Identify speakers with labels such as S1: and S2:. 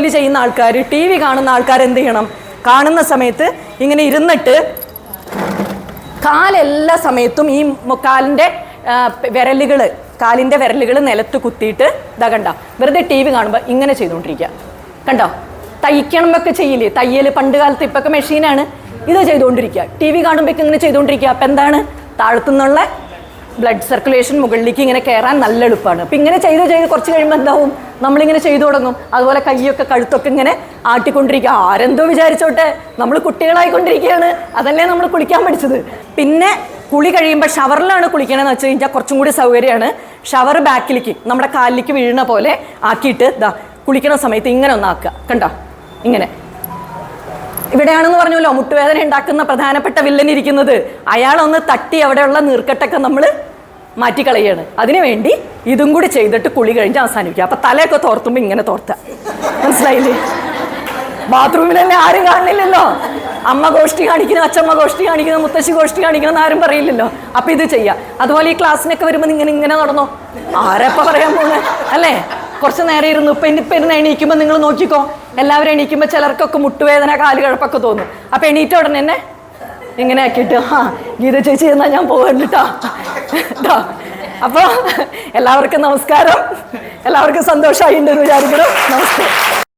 S1: ജോലി ചെയ്യുന്ന ആൾക്കാർ ടി വി കാണുന്ന ആൾക്കാർ എന്ത് ചെയ്യണം? കാണുന്ന സമയത്ത് ഇങ്ങനെ ഇരുന്നിട്ട് കാലെല്ലാ സമയത്തും ഈ കാലിന്റെ വിരലുകൾ കാലിന്റെ വിരലുകൾ നിലത്ത് കുത്തിയിട്ട് ഇതാ കണ്ട? വെറുതെ ടി വി കാണുമ്പോൾ ഇങ്ങനെ ചെയ്തുകൊണ്ടിരിക്കുക. കണ്ടോ? തയ്ക്കണമൊക്കെ ചെയ്യില്ലേ? തയ്യൽ പണ്ട് കാലത്ത് ഇപ്പൊക്കെ മെഷീനാണ് ഇത് ചെയ്തുകൊണ്ടിരിക്കുക. ടി വി കാണുമ്പോൾ ഇങ്ങനെ ചെയ്തുകൊണ്ടിരിക്കുക. അപ്പം എന്താണ്? താഴത്തുനിന്നുള്ള ബ്ലഡ് സർക്കുലേഷൻ മുകളിലേക്ക് ഇങ്ങനെ കയറാൻ നല്ല എളുപ്പമാണ്. അപ്പം ഇങ്ങനെ ചെയ്ത് ചെയ്ത് കുറച്ച് കഴിയുമ്പോൾ എന്താവും? നമ്മളിങ്ങനെ ചെയ്തു തുടങ്ങും. അതുപോലെ കൈയൊക്കെ കഴുത്തൊക്കെ ഇങ്ങനെ ആട്ടിക്കൊണ്ടിരിക്കുക ആരെന്തോ വിചാരിച്ചോട്ടെ? നമ്മൾ കുട്ടികളായിക്കൊണ്ടിരിക്കുകയാണ്. അതല്ലേ നമ്മൾ കുളിക്കാൻ പഠിച്ചത്. പിന്നെ കുളി കഴിയുമ്പോൾ ഷവറിലാണ് കുളിക്കണമെന്ന് വെച്ച് കഴിഞ്ഞാൽ കുറച്ചും കൂടി സൗകര്യമാണ്. ഷവർ ബാക്കിലേക്ക് നമ്മുടെ കാലിലേക്ക് വീഴുന്ന പോലെ ആക്കിയിട്ട് ഇതാ കുളിക്കണ സമയത്ത് ഇങ്ങനെ ഒന്നാക്കുക കണ്ടോ? ഇങ്ങനെ. ഇവിടെയാണെന്ന് പറഞ്ഞല്ലോ മുട്ടുവേദന ഉണ്ടാക്കുന്ന പ്രധാനപ്പെട്ട വില്ലൻ ഇരിക്കുന്നത്. അയാളൊന്ന് തട്ടി അവിടെയുള്ള നീർക്കെട്ടൊക്കെ നമ്മൾ മാറ്റിക്കളയാണ്. അതിനുവേണ്ടി ഇതും കൂടി ചെയ്തിട്ട് കുളി കഴിഞ്ഞ് അവസാനിക്കുക അപ്പൊ തലയൊക്കെ തോർത്തുമ്പോൾ ഇങ്ങനെ തോർത്ത. മനസ്സിലായില്ലേ? ബാത്റൂമിൽ ബാത്റൂമിലല്ലേ ആരും കാണില്ലല്ലോ. അമ്മ ഗോഷ്ടി കാണിക്കുന്നു അച്ഛമ്മ ഗോഷ്ടി കാണിക്കുന്നു മുത്തശ്ശി ഗോഷ്ടി കാണിക്കുന്നു ആരും പറയില്ലല്ലോ. അപ്പൊ ഇത് ചെയ്യാം. അതുപോലെ ഈ ക്ലാസ്സിനൊക്കെ വരുമ്പോൾ ഇങ്ങനെ ഇങ്ങനെ നടന്നോ? ആരപ്പ പറയാൻ പോണേ? അല്ലേ? കുറച്ച് നേരം ഇരുന്നു ഇപ്പൊ ഇനി പെരുന്ന എണീക്കുമ്പോൾ നിങ്ങൾ നോക്കിക്കോ. എല്ലാവരും എണീക്കുമ്പോൾ ചിലർക്കൊക്കെ മുട്ടുവേദന കാൽ കാലുകഴപ്പൊക്കെ തോന്നും. അപ്പൊ എണീറ്റ ഉടനെ തന്നെ ഇങ്ങനെ ആക്കിയിട്ട് ആ ഗീത ചേച്ചി എന്നാ ഞാൻ പോകണ്ടിട്ടാ കേട്ടോ അപ്പോൾ എല്ലാവർക്കും നമസ്കാരം. എല്ലാവർക്കും സന്തോഷമായി ഉണ്ടെന്ന് വിചാരിക്കണം നമസ്കാരം